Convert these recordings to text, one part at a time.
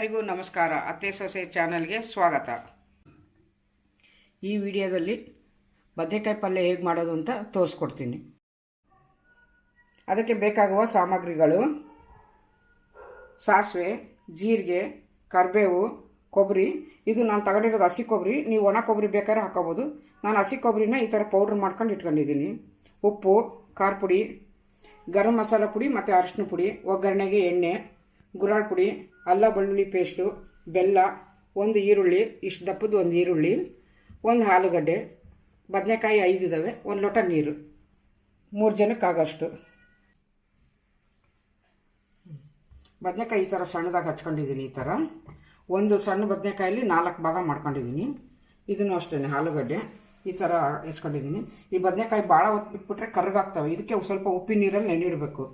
ಎಲ್ಲರಿಗೂ ನಮಸ್ಕಾರ. ಅತ್ತೆ ಸೊಸೆ ಚಾನಲ್ಗೆ ಸ್ವಾಗತ. ಈ ವಿಡಿಯೋದಲ್ಲಿ ಬದನೆಕಾಯಿ ಪಲ್ಯ ಹೇಗೆ ಮಾಡೋದು ಅಂತ ತೋರಿಸ್ಕೊಡ್ತೀನಿ. ಅದಕ್ಕೆ ಬೇಕಾಗುವ ಸಾಮಗ್ರಿಗಳು ಸಾಸಿವೆ, ಜೀರಿಗೆ, ಕರಿಬೇವು ಕೊಬ್ಬರಿ ಇದು ನಾನು ತಗೊಂಡಿರೋದು ಹಸಿ ಕೊಬ್ಬರಿ ನೀವು ಒಣ ಕೊಬ್ಬರಿ ಬೇಕಾದ್ರೆ ಹಾಕೋಬೋದು. ನಾನು ಹಸಿ ಕೊಬ್ಬರಿನ ಈ ಥರ ಪೌಡ್ರ್ ಮಾಡ್ಕೊಂಡು ಇಟ್ಕೊಂಡಿದ್ದೀನಿ. ಉಪ್ಪು, ಖಾರ ಪುಡಿ, ಗರಂ ಮಸಾಲ ಪುಡಿ ಮತ್ತು ಅರಿಶಿನ ಪುಡಿ, ಒಗ್ಗರಣೆಗೆ ಎಣ್ಣೆ ಗುರಾಳ್ ಪುಡಿ, ಅಲ್ಲ ಬೆಳ್ಳುಳ್ಳಿ ಪೇಸ್ಟು, ಬೆಲ್ಲ, ಒಂದು ಈರುಳ್ಳಿ, ಇಷ್ಟು ದಪ್ಪದ ಒಂದು ಈರುಳ್ಳಿ, ಒಂದು ಆಲೂಗಡ್ಡೆ, ಬದನೆಕಾಯಿ ಐದು ಇದ್ದಾವೆ ಒಂದು ಲೋಟ ನೀರು. ಮೂರು ಜನಕ್ಕಾಗಷ್ಟು ಬದನೆಕಾಯಿ ಈ ಥರ ಸಣ್ಣದಾಗಿ ಹಚ್ಕೊಂಡಿದ್ದೀನಿ ಈ ಥರ ಒಂದು ಸಣ್ಣ ಬದನೆಕಾಯಲ್ಲಿ ನಾಲ್ಕು ಭಾಗ ಮಾಡ್ಕೊಂಡಿದ್ದೀನಿ. ಇದನ್ನು ಅಷ್ಟೇ ಆಲೂಗಡ್ಡೆ ಈ ಥರ ಹೆಚ್ಕೊಂಡಿದ್ದೀನಿ ಈ ಬದನೆಕಾಯಿ ಭಾಳ ಹೊತ್ತು ಬಿಟ್ಬಿಟ್ರೆ ಕರ್ಗಾಗ್ತವೆ ಇದಕ್ಕೆ ಸ್ವಲ್ಪ ಉಪ್ಪಿನ ನೀರಲ್ಲಿ ನೆನೆಯಿಡಬೇಕು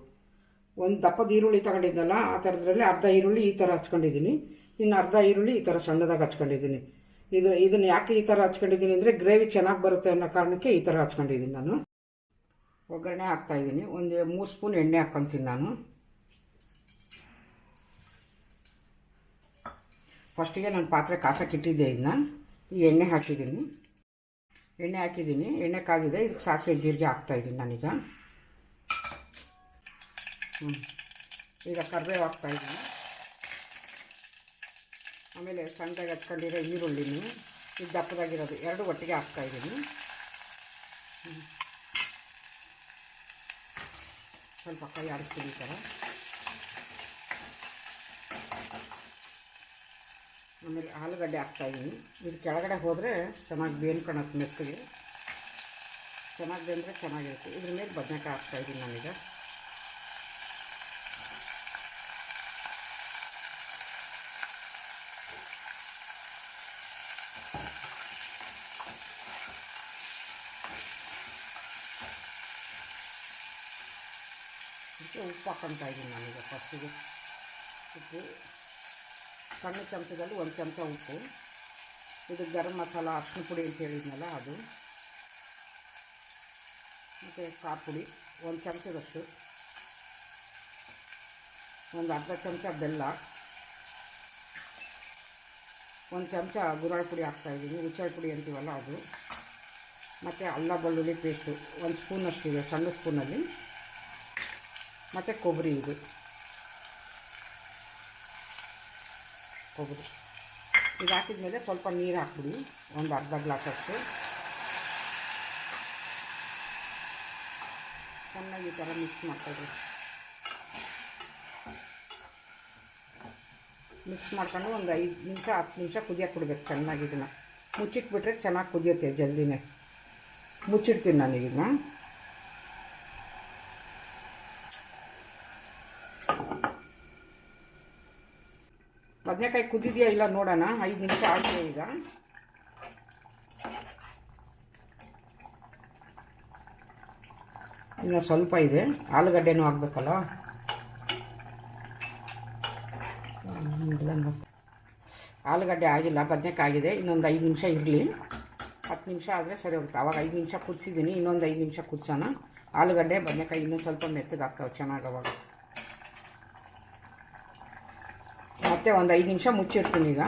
ಒಂದು ದಪ್ಪದ ಈರುಳ್ಳಿ ತಗೊಂಡಿದ್ದಲ್ಲ, ಆ ಥರದ್ರಲ್ಲಿ ಅರ್ಧ ಈರುಳ್ಳಿ ಈ ಥರ ಹಚ್ಕೊಂಡಿದ್ದೀನಿ. ಇನ್ನು ಅರ್ಧ ಈರುಳ್ಳಿ ಈ ಥರ ಸಣ್ಣದಾಗಿ ಹಚ್ಕೊಂಡಿದ್ದೀನಿ. ಇದು, ಇದನ್ನು ಯಾಕೆ ಈ ಥರ ಹಚ್ಕೊಂಡಿದ್ದೀನಿ ಅಂದರೆ ಗ್ರೇವಿ ಚೆನ್ನಾಗಿ ಬರುತ್ತೆ ಅನ್ನೋ ಕಾರಣಕ್ಕೆ ಈ ಥರ ಹಚ್ಕೊಂಡಿದ್ದೀನಿ ನಾನು. ಒಗ್ಗರಣೆ ಹಾಕ್ತಾಯಿದ್ದೀನಿ ಒಂದು ಮೂರು ಸ್ಪೂನ್ ಎಣ್ಣೆ ಹಾಕ್ಕೊತೀನಿ ನಾನು. ಫಸ್ಟಿಗೆ ನಾನು ಪಾತ್ರೆ ಕಾಸಕ್ಕೆ ಇಟ್ಟಿದ್ದೆ ಇದನ್ನ ಈ ಎಣ್ಣೆ ಹಾಕಿದ್ದೀನಿ. ಎಣ್ಣೆ ಹಾಕಿದ್ದೀನಿ. ಎಣ್ಣೆ ಕಾಗಿದೆ ಇದಕ್ಕೆ ಸಾಸಿವೆ ಜೀರಿಗೆ ಹಾಕ್ತಾಯಿದ್ದೀನಿ ನಾನೀಗ. ಹ್ಞೂ ಈಗ ಕರಿಬೇವು ಹಾಕ್ತಾಯಿದ್ದೀನಿ ಆಮೇಲೆ ಸಣ್ಣದಾಗಿ ಹಚ್ಕೊಂಡಿರೋ ಈರುಳ್ಳಿನೂ ಇದು ದಪ್ಪದಾಗಿರೋದು ಎರಡು ಒಟ್ಟಿಗೆ ಹಾಕ್ತಾ ಹಾಕ್ತಾಯಿದ್ದೀನಿ ಸ್ವಲ್ಪ ಕೈ ಆಡಿಸ್ತೀನಿ ಥರ. ಆಮೇಲೆ ಆಲೂಗಡ್ಡೆ ಹಾಕ್ತಾ ಇದ್ದೀನಿ. ಇದು ಕೆಳಗಡೆ ಹೋದರೆ ಚೆನ್ನಾಗಿ ಬೇನ್ಕೊಳತ್ತೆ ಮೆತ್ತಗೆ. ಚೆನ್ನಾಗಿ ಬೆಂದರೆ ಚೆನ್ನಾಗಿರುತ್ತೆ. ಇದ್ರ ಮೇಲೆ ಬದನೆಕಾಯಿ ಹಾಕ್ತಾಯಿದ್ದೀನಿ ನಾನೀಗ. ಅದಕ್ಕೆ ಉಪ್ಪು ಹಾಕ್ಕೊತಾ ಇದ್ದೀನಿ ನಾನೀಗ ಫಸ್ಟಿಗೆ ಉಪ್ಪು ಸಣ್ಣ ಚಮಚದಲ್ಲಿ ಒಂದು ಚಮಚ ಉಪ್ಪು ಇದು ಗರಂ ಮಸಾಲ ಅರ್ಶಿನ ಪುಡಿ ಅಂತ ಹೇಳಿದ್ನಲ್ಲ ಅದು ಮತ್ತು ಖಾರ ಪುಡಿ ಒಂದು ಚಮಚದಷ್ಟು ಒಂದು ಅರ್ಧ ಚಮಚ ಬೆಲ್ಲ ಒಂದು ಚಮಚ ಗುರಾಳ್ ಪುಡಿ ಹಾಕ್ತಾಯಿದ್ದೀನಿ ರುಚಾಳ್ ಪುಡಿ ಅಂತೀವಲ್ಲ ಅದು. ಮತ್ತು ಅಲ್ಲ ಬೆಳ್ಳುಳ್ಳಿ ಪೇಸ್ಟು, ಒಂದು ಸ್ಪೂನಷ್ಟಿದೆ ಸಣ್ಣ ಸ್ಪೂನಲ್ಲಿ. ಮತ್ತು ಕೊಬ್ಬರಿ ಇದು. ಕೊಬ್ಬರಿ. ಇದು ಹಾಕಿದ್ಮೇಲೆ ಸ್ವಲ್ಪ ನೀರು ಹಾಕ್ಬಿಡಿ, ಒಂದು ಅರ್ಧ ಗ್ಲಾಸಷ್ಟು ಚೆನ್ನಾಗಿ ಈ ಥರ ಮಿಕ್ಸ್ ಮಾಡ್ಕೊಳ್ರಿ. ಮಿಕ್ಸ್ ಮಾಡ್ಕೊಂಡು ಒಂದು ಐದು ನಿಮಿಷ, ಹತ್ತು ನಿಮಿಷ ಕುದಿಯೋಕೆ ಬಿಡ್ಬೇಕು, ಚೆನ್ನಾಗಿ ಇದನ್ನು. ಮುಚ್ಚಿಟ್ಬಿಟ್ರೆ ಚೆನ್ನಾಗಿ ಕುದಿಯುತ್ತೆ ಜಲ್ದಿನೇ. ಮುಚ್ಚಿಡ್ತೀನಿ ನಾನು ಇದನ್ನು. ಬದನೆಕಾಯಿ ಕುದಿದೆಯಾ ಇಲ್ಲ ನೋಡೋಣ, ಐದು ನಿಮಿಷ ಆಗಿದೆ ಈಗ. ಇನ್ನು ಸ್ವಲ್ಪ ಇದೆ, ಆಲೂಗಡ್ಡೆನೂ ಹಾಕ್ಬೇಕಲ್ಲ? ಆಲೂಗಡ್ಡೆ ಆಗಿಲ್ಲ, ಬದನೆಕಾಯಿ ಆಗಿದೆ, ಇನ್ನೊಂದು ಐದು ನಿಮಿಷ ಇರಲಿ. ಹತ್ತು ನಿಮಿಷ ಆದರೆ ಸರಿ ಹೋಗುತ್ತೆ. ಆವಾಗ ಐದು ನಿಮಿಷ ಕುದಿಸಿದ್ದೀನಿ ಇನ್ನೊಂದು ಐದು ನಿಮಿಷ ಕುದಿಸೋಣ. ಆಲೂಗಡ್ಡೆ, ಬದನೆಕಾಯಿ ಇನ್ನೂ ಸ್ವಲ್ಪ ಮೆತ್ತಗೆ ಹಾಕ್ತಾವೆ ಚೆನ್ನಾಗಿ ಅವಾಗ. ಮತ್ತೆ ಒಂದು ಐದು ನಿಮಿಷ ಮುಚ್ಚಿರ್ತೀನಿ ಈಗ.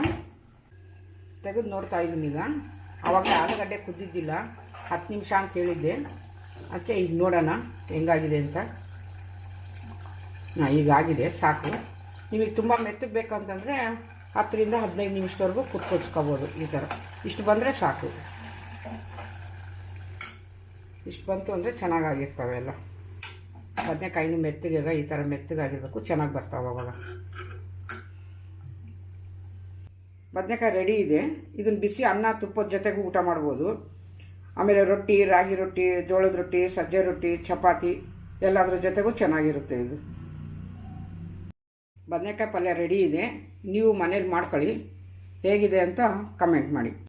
ತೆಗೆದು ನೋಡ್ತಾ ಇದ್ದೀನಿ ಈಗ. ಆವಾಗ ಆಲೂಗಡ್ಡೆ ಕುದ್ದಿದ್ದಿಲ್ಲ, ಹತ್ತು ನಿಮಿಷ ಅಂತ ಹೇಳಿದ್ದೆ. ಅದಕ್ಕೆ ಈಗ ನೋಡೋಣ, ಹೆಂಗಾಗಿದೆ ಅಂತ. ಹಾಂ, ಈಗ ಸಾಕು. ನಿಮಗೆ ತುಂಬ ಮೆತ್ತಗೆ ಬೇಕಂತಂದರೆ ಹತ್ತರಿಂದ ಹದಿನೈದು ನಿಮಿಷದವರೆಗೂ ಕುತ್ಕೊಳ್ಸ್ಕೊಬೋದು ಈ ಥರ. ಇಷ್ಟು ಬಂದರೆ ಸಾಕು. ಇಷ್ಟು ಬಂತು ಅಂದರೆ ಚೆನ್ನಾಗಾಗಿರ್ತವೆ ಎಲ್ಲ. ಬದನೆಕಾಯಿನೂ ಮೆತ್ತಗೆ ಈ ಥರ ಮೆತ್ತಗಾಗಿರ್ಬೇಕು, ಚೆನ್ನಾಗಿ ಬರ್ತಾವೆ ಅವಾಗ. ಬದನೆಕಾಯಿ ರೆಡಿ ಇದೆ. ಇದನ್ನು ಬಿಸಿ ಅನ್ನ ತುಪ್ಪದ ಜೊತೆಗೂ ಊಟ ಮಾಡ್ಬೋದು. ಆಮೇಲೆ ರೊಟ್ಟಿ, ರಾಗಿ ರೊಟ್ಟಿ, ಜೋಳದ ರೊಟ್ಟಿ, ಸಜ್ಜೆ ರೊಟ್ಟಿ, ಚಪಾತಿ ಎಲ್ಲದರ ಜೊತೆಗೂ ಚೆನ್ನಾಗಿರುತ್ತೆ ಇದು. ಬದನೆಕಾಯಿ ಪಲ್ಯ ರೆಡಿ ಇದೆ ನೀವು ಮನೇಲಿ ಮಾಡ್ಕೊಳ್ಳಿ. ಹೇಗಿದೆ ಅಂತ ಕಮೆಂಟ್ ಮಾಡಿ.